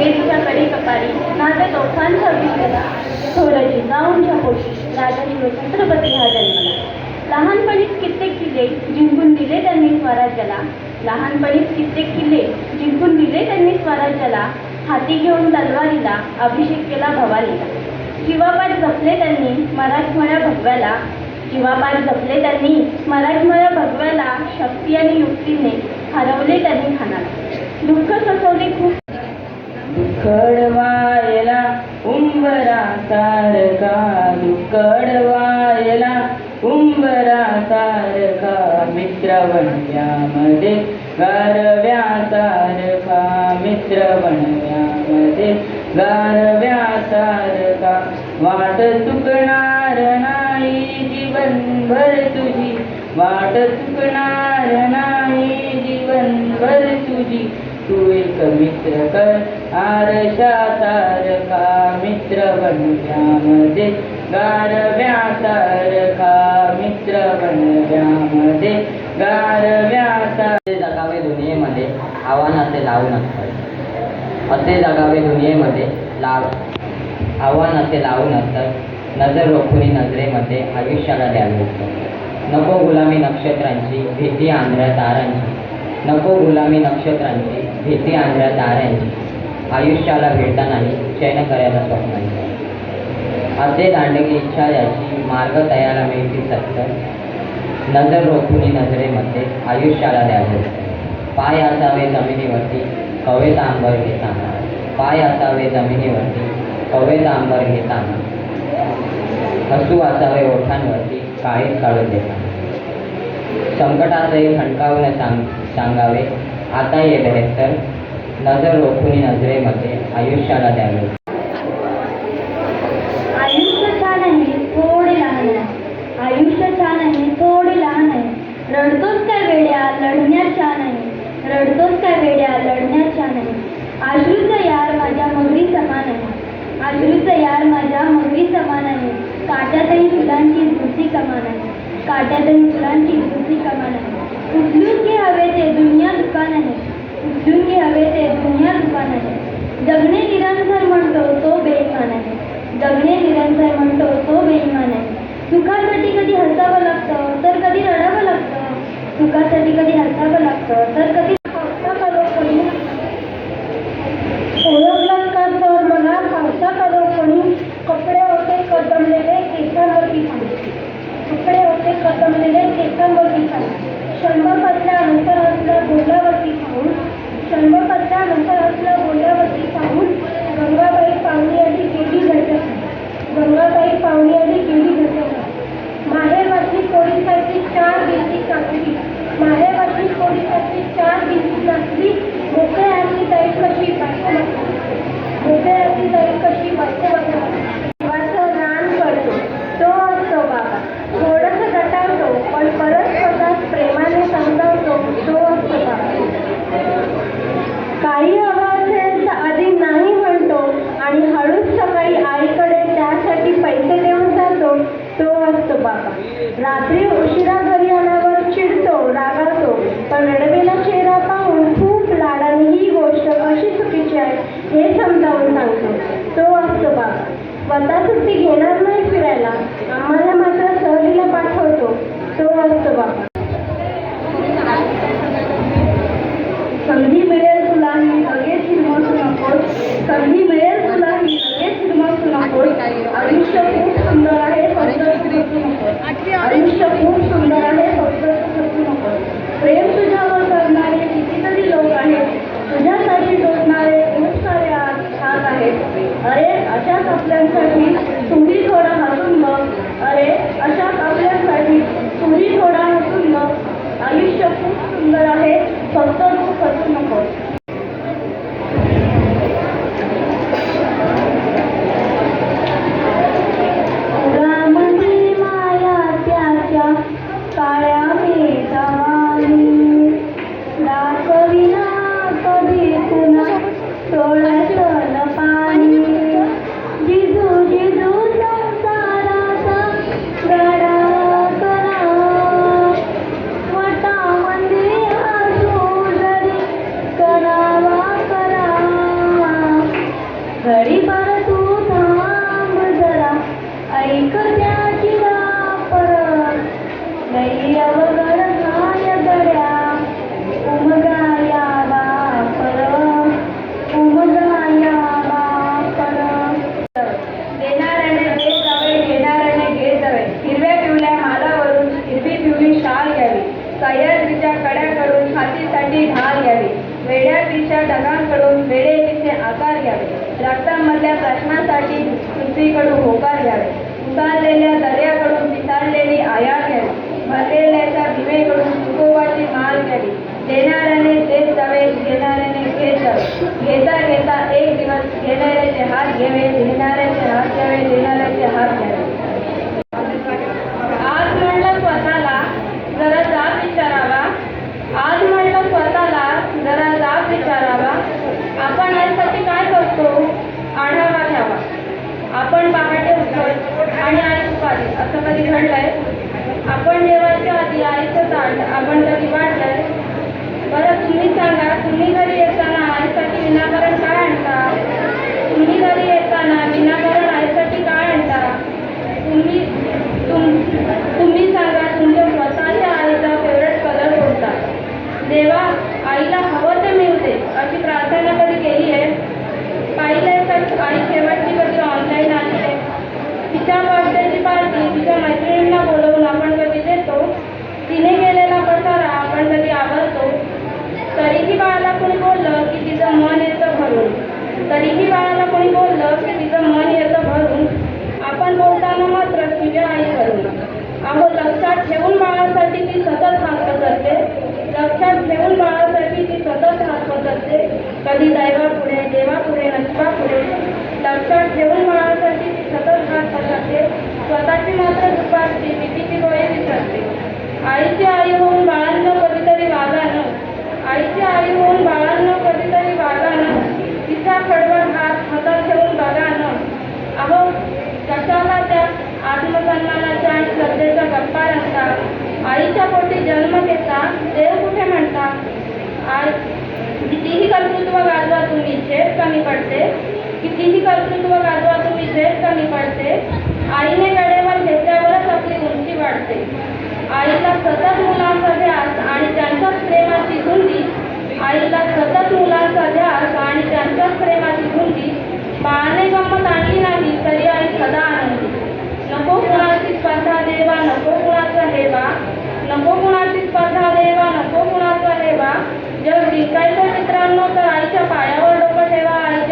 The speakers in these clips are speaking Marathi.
शिवलेरीच्याकडे कपारी माझा तोफांचा विसरला थोरची जाऊनच्या पोशी राजा छत्रपती हा जन्मला लहानपणीच कित्येक किल्ले जिंकून दिले त्यांनी स्वराज्याला. लहानपणीच कित्येक किल्ले जिंकून दिले त्यांनी स्वराज्याला. हाती घेऊन तलवारीला अभिषेक केला भवानीला. जीवापाड जपले त्यांनी मराठमोळ्या भगव्याला. जीवापाड जपले त्यांनी मराठमोळ्या भगव्याला. शक्ती आणि युक्तीने हरवले त्यांनी खानाला दुःख ससवले खूप कडवायला उंबरा सारखा कडवायला उंबरा सारखा मित्रवण्यामध्ये गारव्या सारखा मित्रवण्यामध्ये गारव्या सारखा वाट चुकणार नाही जीवनभर तुझी वाट चुकणार नाही जीवनभर तुझी. तू एक मित्र कर आरशा तारका मित्र बनव्यामध्ये गारव्या तारका मित्र बनव्यामध्ये गारव्या सारे जगावे दुनियेमध्ये आव्हान असे लावू असतात असे जगावे दुनियेमध्ये लाव. आव्हान असे लावू असतात नजर रोखुनी नजरेमध्ये आयुष्याला द्यावे नको गुलामी नक्षत्रांची भीती आंध्र तारांची. नको गुलामी नक्षत्रांची भीती आंध्रा ताऱ्यांची. आयुष्याला भेटता नाही चैन करायला स्वप्नांची असे दांडगी इच्छा याची मार्ग तयाला मिळती सत्य नजर रोखुनी नजरेमध्ये आयुष्याला द्यावे. पाय असावे जमिनीवरती कवेत आंबर घेताना. पाय असावे जमिनीवरती कवेत आंबर घेताना. हसू असावे ओठांवरती काळीत काढून देताना संकटातही खणकावून सांग सांगावे. आता ये बेहत्तर नजर रोखून नजरेमध्ये आयुष्याला द्यावे. आयुष्य छान आहे थोडे लहान आहे. आयुष्य छान आहे थोडे लहान आहे. रडतोच काय वेड्या लढण्यात छान आहे रडतोच काय वेड्या लढण्यात छान आहे आश्रूचं यार माझ्या मगरी समान आहे. आश्रूचं यार माझ्या मगरी समान आहे. काट्यातही फुलांची भुसी समान आहे. काट्यातही फुलांची दुसरी कमान आहे? उचलून घे हवे ते दुनिया दुकान आहे? उचलून घे हवे ते दुनिया दुकान आहे? जगणे निरंतर म्हणतो तो बेईमान आहे. जगणे निरंतर म्हणतो तो बेईमान आहे. सुखासाठी कधी हसावं लागतं तर कधी रडावं लागतं. सुखासाठी कधी हसावं लागतं तर कधी मला सुट्टी घेणार नाही फिरायला. आम्हाला मात्र सहलीला पाठवतो. तो असतो बाबा. वेड्या ढगांकडून वेडे पिसे आकार घ्यावे. रक्तामधल्या प्रश्नासाठी पृथ्वीकडून होकार घ्यावे. उतारलेल्या दर्याकडून पिसारलेली आयात घ्यावी. भरलेल्याच्या भीमेकडून तुकोबाची माल घ्यावी. देणाऱ्याने देत जावे घेणाऱ्याने घेत जावे. घेता घेता एक दिवस घेणाऱ्याचे हात घ्यावे घेणाऱ्याचे हात घ्यावे देणाऱ्याचे हात घ्यावे. असं कधी घडलंय? आपण जेवायच्या आधी आईचं ताट आपण कधी वाढलंय बरं तुम्ही सांगा तुम्ही घरी येताना आईसाठी विनाकारण काय आणता तुम्ही घरी येताना विनाकारण आईसाठी काय आणता तुम्ही तुम तुम्ही सांगा तुमच्या स्वतःच्या आईचा फेवरेट कलर कोणता देवा आईला हवं ते मिळते अशी प्रार्थना कधी केली आहे पाहिलंय का आई शेवटची कधी ऑनलाईन आली आहे तिच्या बर्थडेची पार्टी तिच्या मैत्रिणींना बोलवून आपण कधी देतो तिने केलेला पसारा आपण कधी आवडतो तरीही बाळाला कोणी बोललं की तिचं मन येतं भरून. तरीही बाळाला कोणी बोललं की तिचं मन येतं भरून. आपण बोलताना मात्र तुझ्या आई करून. अहो लक्षात ठेवून बाळासाठी ती सतत हात पसरते लक्षात ठेवून बाळासाठी ती सतत हात पसरते कधी दैवापुढे देवापुढे नशिबापुढे लक्षात ठेवून बाळासाठी ती सतत हात पसरते स्वतःची मात्र दुपारची भीतीची गोळी विसरते आईची आई होऊन बाळांना कधीतरी वागानं आईची आई होऊन बाळांना कधीतरी वागानं. तिचा खडबड हात हातात ठेवून अहो कशाला त्या आत्मसन्मानाच्या आणि गप्पा आईच्या पोटी जन्म घेता? देव कुठे म्हणता? आई कितीही कर्तृत्व गाजवा तुम्ही झेप कमी पडते. कितीही कर्तृत्व गाजवा तुम्ही झेप कमी पडते. आईने गडेवर घेतल्यावरच आपली उंची वाढते. आईला सतत मुलांचा आणि त्यांच्याच प्रेमाची धुंदी आईला सतत मुलांचा ध्यास आणि त्यांच्याच माझी मुलगी बाळाने गंमत आणली नाही तरी आई सदा आनंदी. नको कुणाची स्पर्धा देवा नको कुणाचा हेवा. नको कुणाची स्पर्धा देवा नको कुणाचा हेवा. जग जिंकायचं मित्रांनो तर आईच्या पायावर डोकं ठेवा आईच्या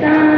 time.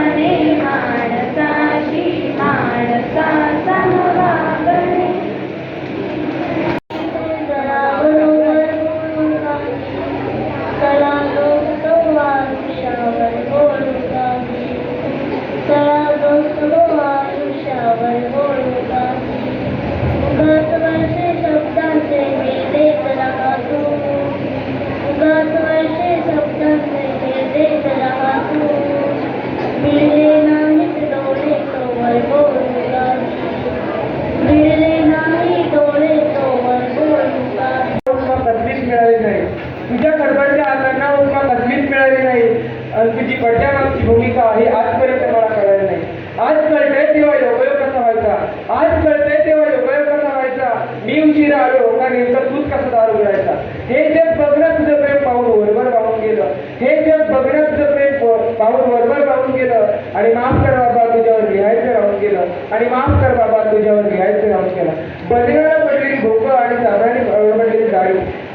आणि माफ कर बाबा तुझ्यावर लिहायचं राहून केला. बदिराला पडलेली भोकं आणि साबणाने ओरबडलेली जाळी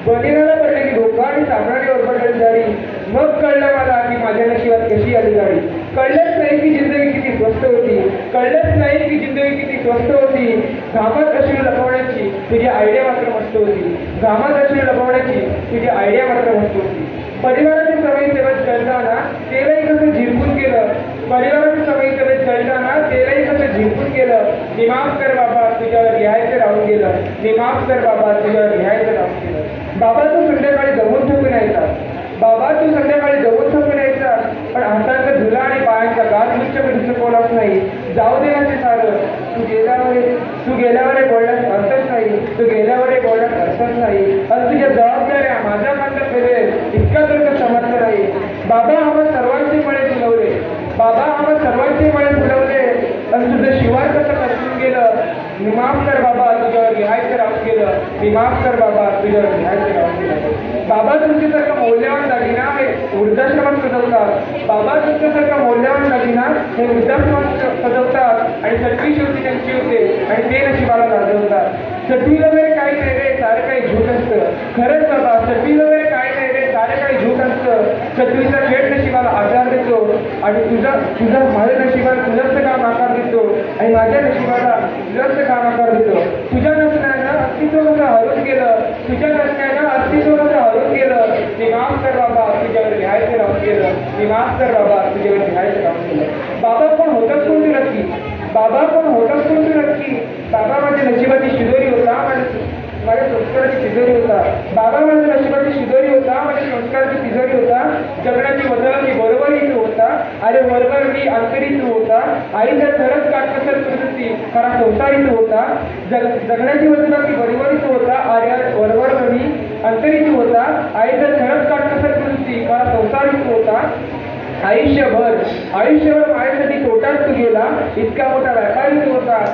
बदिराला पडलेली भोकं आणि साबणाने ओरबडलेली जाळी मग कळलं मला की माझ्या नशिबात कशी आली जाळी कळलंच नाही की जिंदगी किती स्वस्त होती. कळलंच नाही की जिंदगी किती स्वस्त होती. घामात अशी लपवण्याची तुझी आयडिया मात्र मस्त होती. घामात अशी लपवण्याची तुझी आयडिया मात्र मस्त होती. परिवाराचे सवयी सेवेत कळताना तेलाही कसं झिरपून गेलं. परिवाराचे सवयी सेवेत चलताना तेलाही कसं झिंकून गेलं मी माफ कर बाबा तुझ्यावर लिहायचं राहून गेलं. मी माफ कर बाबा तुझ्यावर लिहायचं राहून गेलं. बाबा तू संध्याकाळी जमून थकून यायचा. बाबा तू संध्याकाळी जमून थकून यायचा. पण हातांचा धुला आणि पायांचा गात उच्च मी दुसरं नाही. जाऊ दे ना ते सारं. तू गेल्यावर तू गेल्यावर बोलण्यात बोलण्यास अर्थच नाही. तू गेल्यावर बोलण्यात बोलण्यास अर्थच नाही. आणि तुझ्या जबाबदाऱ्या माझ्या मात्र फिरेल इतका तर समर्थ नाही बाबा आम्हाला सर्व बाबा आम्हाला सर्वांचे मळे फुलवले आणि तुझं शिवाय कसं कसून गेलं मी माफ कर बाबा तुझ्यावर लिहायचं राहून गेलं. मी माफ कर बाबा तुझ्यावर लिहायचं राहून गेलं. बाबा तुमच्यासारखं मौल्यवान दागिना हे वृद्धाश्रमात सजवतात. बाबा तुमच्यासारखं मौल्यवान दागिना हे वृद्धाश्रमात सजवतात आणि सगळी शेवटी त्यांची होते आणि ते नशिबाला गाजवतात सटवी वगैरे काय नाही रे सारं काही झूट असतं. खरंच बाबा सटवी वगैरे काय नाही रे सारं काही झूट असतं. सटवीचा खेळ नशिबाला आधार देतो आणि तुझा तुझा माझ्या नशिबाला तुझंच काम आकार देतो. आणि माझ्या नशिबाला तुझंच काम आकार देतो. तुझ्या नसण्यानं अस्तित्व माझं हरून गेलं. तुझ्या नसण्यानं अस्तित्व माझं हरून गेलं. मी माफ कर बाबा तुझ्यावर लिहायचं राहून गेलं मी माफ कर बाबा तुझ्यावर लिहायचं राहून गेलं बाबा पण होतच कोणती नक्की. बाबा पण होतच कोणती नक्की. बाबा माझ्या नशिबाची शिदोरी होता माझ्या माझ्या संस्काराची तिजोरी होता. बाबा माझ्या नशिबाची शिजोरी होता माझ्या संस्काराची तिजोरी होता. जगण्याची वदळी बरोबरही तू होता. अरे वरवर मी अंतरी तू होता. आई जर खरंच काटकसर प्रसिद्धी खरा संसारी तू होता. जग जगण्याची वदळी बरोबरही तू होता. अरे वरवर मी अंतरी तू होता. आई जर खरंच काटकसर प्रसिद्धी खरा संसारी तू होता. आयुष्यभर आयुष्यभर माझ्यासाठी तोटाच तू गेला. इतका मोठा व्यापारी तू होता.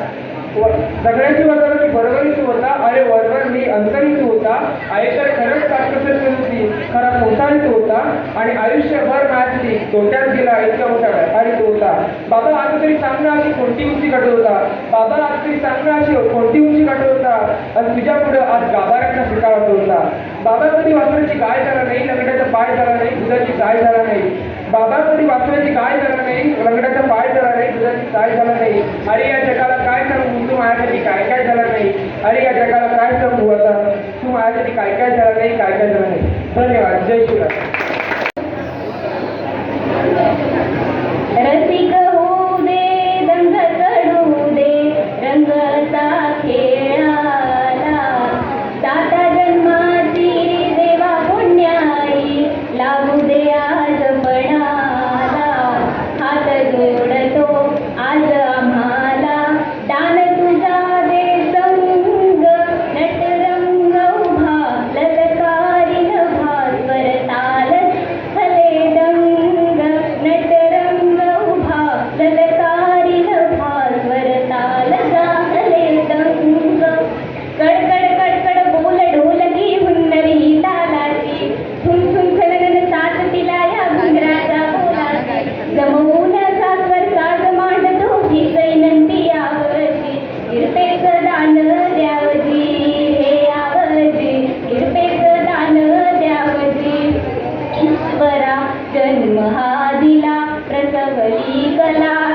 सगळ्यांची जगण्याची वजावटी बरोबरी होता अरे वर्णन मी अंतरित होता. आयुष्यात खरंच काटकसर होती. खरा संसारी होता. आणि आयुष्यभर माझी तोट्यात गेला इतका मोठा व्यापारी होता. बाबा आज तरी चांगला अशी कोणती उंची गाठत होता? बाबा आज तरी चांगला अशी कोणती उंची गाठत होता? आणि तुझ्या पुढे आज गाभाऱ्यांना शिकार होता. बाबा कधी वासराची गाय झाला नाही लंगड्याचा पाय झाला नाही दुधाची गाय झाला नाही. बाबा कधी वासराची गाय झाला नाही लंगड्याचा पाय झाला नाही दुधाची गाय झाला नाही. अरे या जगाला काय करणार माझ्यासाठी काय काय झालं नाही. अरे या जगाला काय सांगू आता? तू माझ्यासाठी काय काय झालं नाही काय काय झालं नाही. धन्यवाद. जय श्रीराम जन्म हा दिला प्रसवली कला.